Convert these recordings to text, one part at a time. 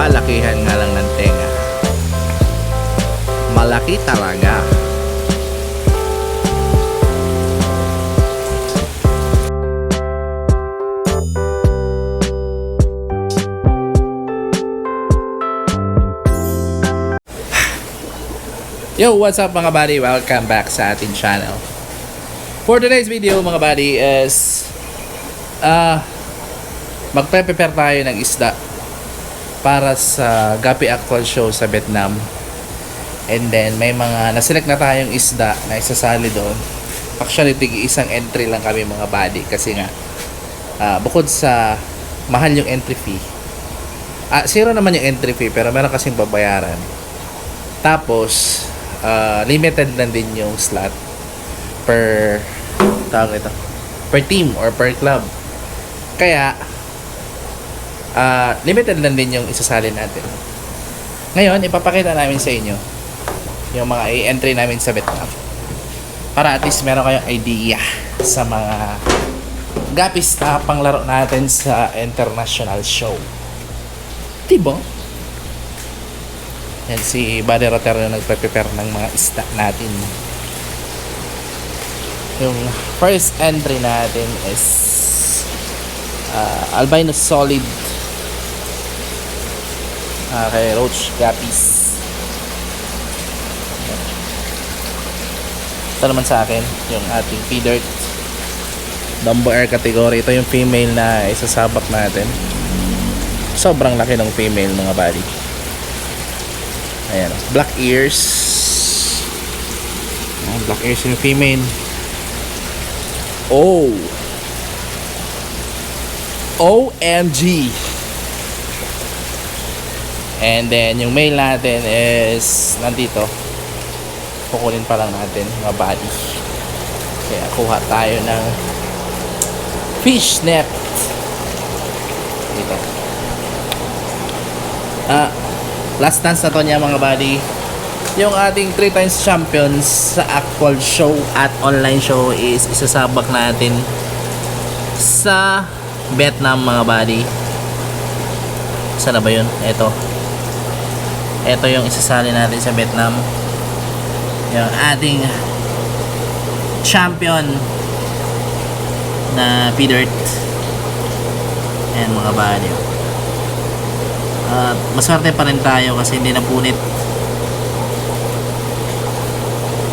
palakihan nga lang ng tenga. Malaki talaga. Yo, what's up mga buddy? Welcome back sa ating channel. For today's video mga buddy is ah magpe-prepare tayo ng isda para sa Gapi Actual Show sa Vietnam. And then may mga naselect na tayong isda na isasali doon. Actually, tig isang entry lang kami mga buddy kasi nga ah, bukod sa mahal yung entry fee. Ah, zero naman yung entry fee pero meron kasing babayaran. Tapos, ah, limited lang din yung slot per tawag ito per team or per club kaya ah, limited lang din yung isasali natin ngayon ipapakita namin sa inyo yung mga i-entry namin sa Vietnam para at least meron kayong idea sa mga gapis na panglaro natin sa international show diba? Yan si Buddy Rotero yung nagpe-prepare ng mga isda natin. Yung first entry natin is uh, albino solid uh, kay Roach Gapis. Ito naman sa akin, yung ating feeder Dumbo Air category. Ito yung female na isasabak natin. Sobrang laki ng female mga buddy. Ayan, black ears. Ayan, black ears yung female. Oh. OMG. And then yung male natin is nandito. Kukunin pa lang natin mga body. Kaya kuha tayo ng fish net. Dito. Ah, last dance na to niya mga buddy yung ating 3 times champions sa actual show at online show is isasabak natin sa Vietnam mga buddy saan na ba yun? eto eto yung isasali natin sa Vietnam. Yung ating champion na P-Dirt and mga buddy at maswerte pa rin tayo kasi hindi na punit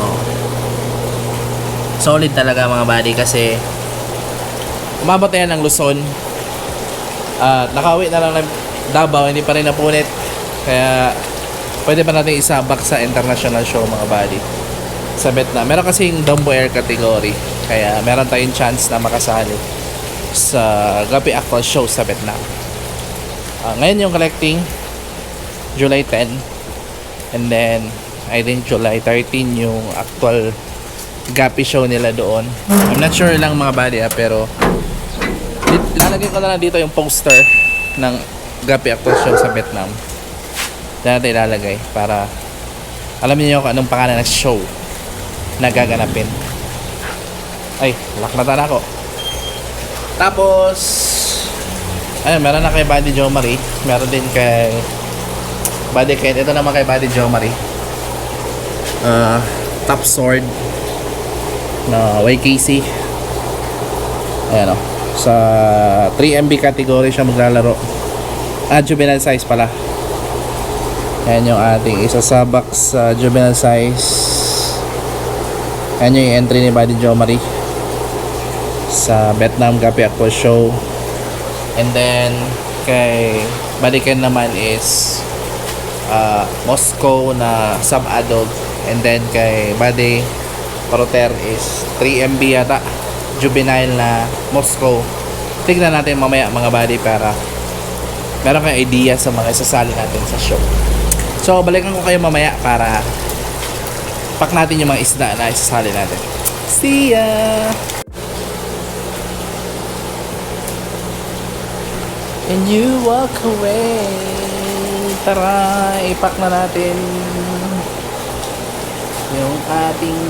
oh. solid talaga mga buddy kasi umabot yan ng Luzon. At nakauwi na lang ng Davao hindi pa rin napunit. Kaya pwede pa natin isabak sa international show mga buddy? Sa Vietnam meron kasing Dumbo Air category. Kaya meron tayong chance na makasali sa Gabi Aqua Show sa Vietnam Ah, ngayon yung collecting July 10 and then I think July 13 yung actual Gapi show nila doon. I'm not sure lang mga buddy ah, pero lalagay ko na lang dito yung poster ng Gapi actual show sa Vietnam Diyan natin ilalagay para alam niyo kung anong pangalan ng show na gaganapin ay lock na tala ko tapos Ayun, meron na kay Buddy Joe Marie. Meron din kay Buddy Ken. Ito naman kay Buddy Joe Marie. Uh, top sword na YKC. Ayan o. Sa 3MB category siya maglalaro. Ah, juvenile size pala. Ayan yung ating isasabak sa juvenile size. Ayan yung entry ni Buddy Joe Marie sa Vietnam Gapi Aqua Show. And then, kay Balikan naman is uh, Moscow na sub-adult. And then, kay Buddy Poroter is 3MB yata. Juvenile na Moscow. Tignan natin mamaya mga buddy para meron kayong idea sa mga isasali natin sa show. So, balikan ko kayo mamaya para pack natin yung mga isda na isasali natin. See ya! And you walk away. Tara, ipak na natin yung ating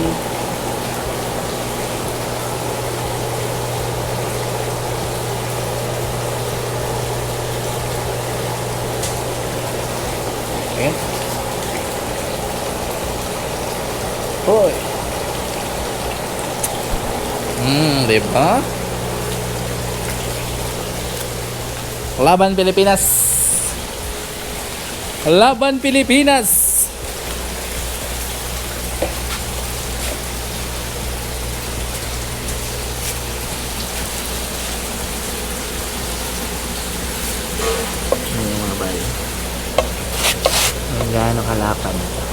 Diba? Laban Pilipinas. Laban Pilipinas. Bayo? Ang gaano kalapan.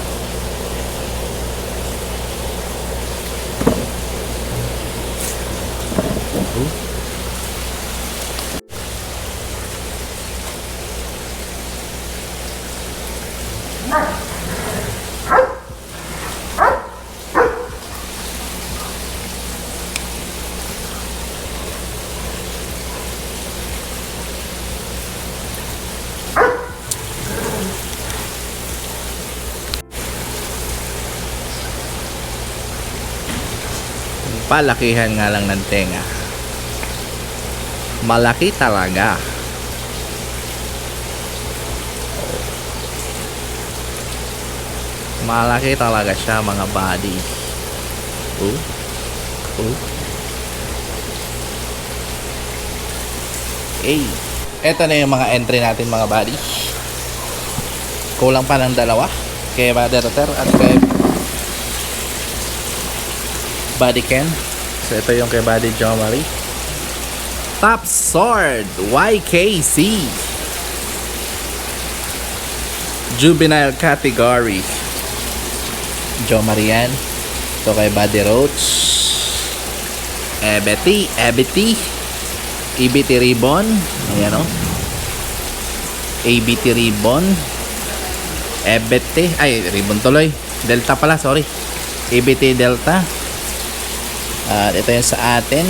Palakihan nga lang ng tenga. Malaki talaga. Malaki talaga siya mga body. Oh. Oh. Eh, eto na yung mga entry natin mga body. Kulang pa ng dalawa. Kay Baderater at kay Body Ken. So ito yung kay Body Jomari. Top Sword YKC. Juvenile category. Jomari yan. Ito kay Body Roach. Ebeti. Ebeti. EBT Ribbon. Ayan o. ABT Ribbon. EBT. Ay, Ribbon tuloy. Delta pala, sorry. EBT Delta. At ito yung sa atin.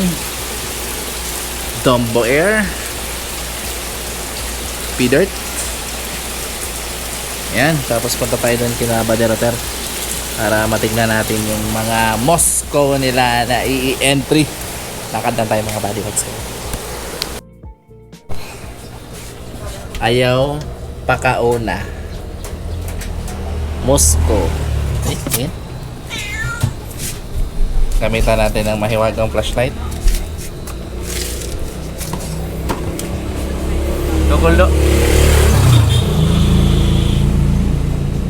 Dumbo Air. P-Dirt. Yan. Tapos punta tayo doon kina Baderoter. Para matignan natin yung mga Moscow nila na i-entry. Lakad na tayo mga body hots. Ayaw pakauna. Moscow. Eh, yan. Gamitan natin ng mahiwagang flashlight. Dokuldo.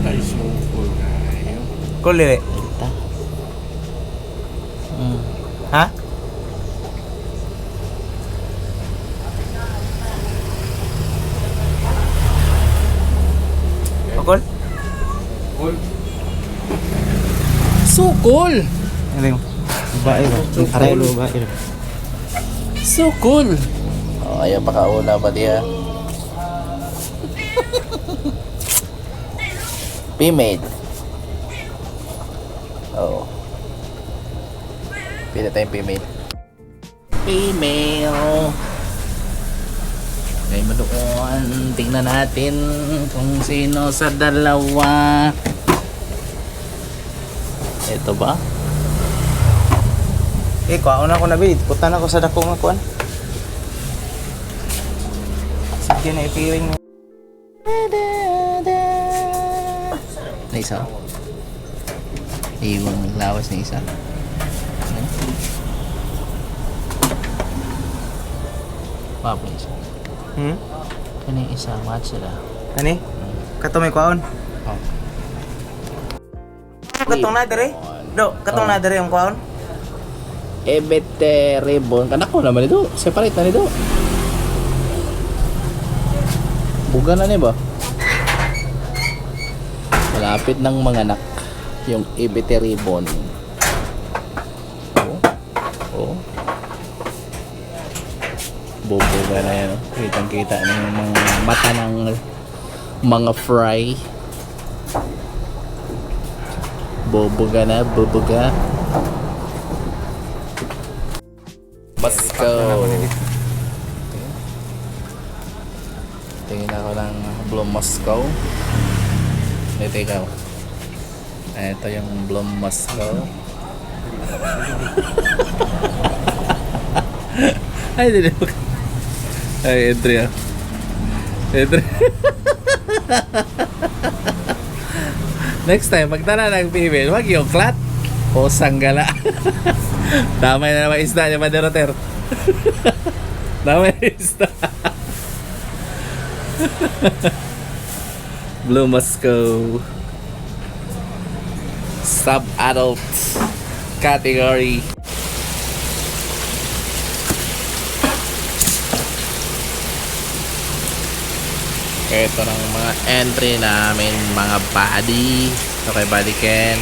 Ay, sumukol kayo. Kulili. Ito. Mm. Ha? Pakul? Sukol! Ano yung? Babae ba? Aray, babae ba? Sukol! Oh, ayaw pakauna ba diya? Female. Oo. Pili tayong female. Female. Ngayon mo doon. Tingnan natin kung sino sa dalawa. Ito ba? Eh, kuha na ko na bid. Putan ako sa dako nga kuan. Sige na ipiring mo. Na isa. Iwang lawas na isa. Papo isa. Hmm? Yung isa? Match sila. Ani? Kato may kuhaon. Oh. Katong na dere? Do, katong na dere ang kuhaon? Ebete Ribbon. Kanak ko naman ito. Separate na nito. Buga na ni ba? Malapit ng mga anak. Yung Ebete Ribbon. Oh. Oh. Bubuga na yan. oh. Kitang kita na mga mata ng mga fry. Bubuga na, bubuga. Moscow. Tingin ako ng Bloom Moscow. Ito ikaw. Ito yung Bloom Moscow. Ay, hindi na. Ay, entry ah. Entry. Next time, pagtala ng female, wag yung clat o sanggala. Damay na naman isda ni Maderoter. Damay na isda. Blue Moscow. Sub-adult category. Ito ng mga entry namin, mga body. Ito kay Body Ken.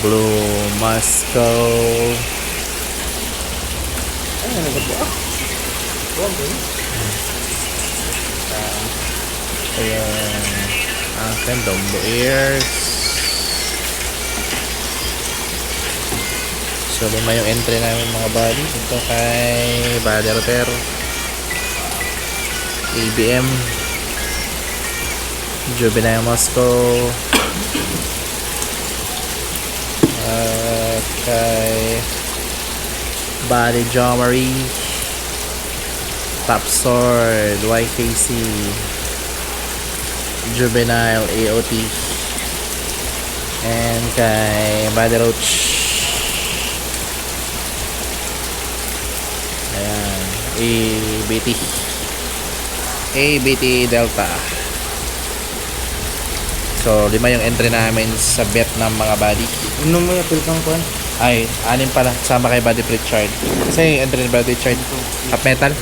Blue Moscow. Ito yung akin, Dumbo Ears. So, lima yung entry namin mga body. Ito kay Body Roter. ABM. Juvenile Moscow. At kay Body Jomary. Top Sword, YKC. Juvenile AOT. And kay Body Roach. Ayan. ABT. ABT Delta. So, lima yung entry namin sa Vietnam mga buddy. Ano mo yung pilkang kuhan? Ay, anim pala. Sama kay Buddy Pritchard. Kasi entry ni Buddy Pritchard. Half metal.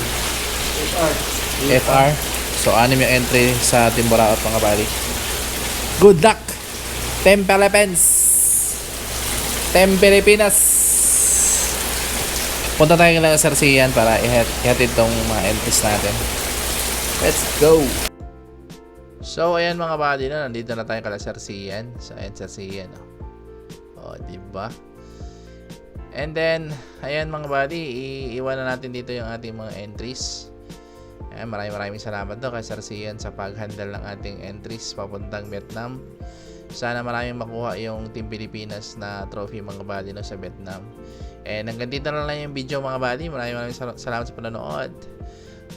FR. So, anim yung entry sa Team Boraot mga buddy. Good luck! Team Philippines! Team Pilipinas! Punta tayo lang sa Sarsian para ihat ihatid tong mga entries natin. Let's go! So, ayan mga buddy na, nandito na tayo kala Sarsian. So, ayan Sarsian. Oh. O, diba? And then, ayan mga buddy, iiwan na natin dito yung ating mga entries. Ayan, maraming maraming salamat daw kay Sir Sian sa pag-handle ng ating entries papuntang Vietnam. Sana maraming makuha yung Team Pilipinas na trophy mga buddy no, sa Vietnam. And hanggang dito na lang yung video mga buddy. Maraming maraming sal- salamat sa panonood.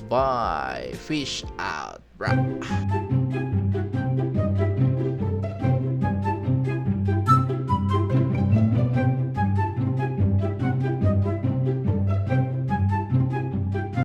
Bye! Fish out, bro!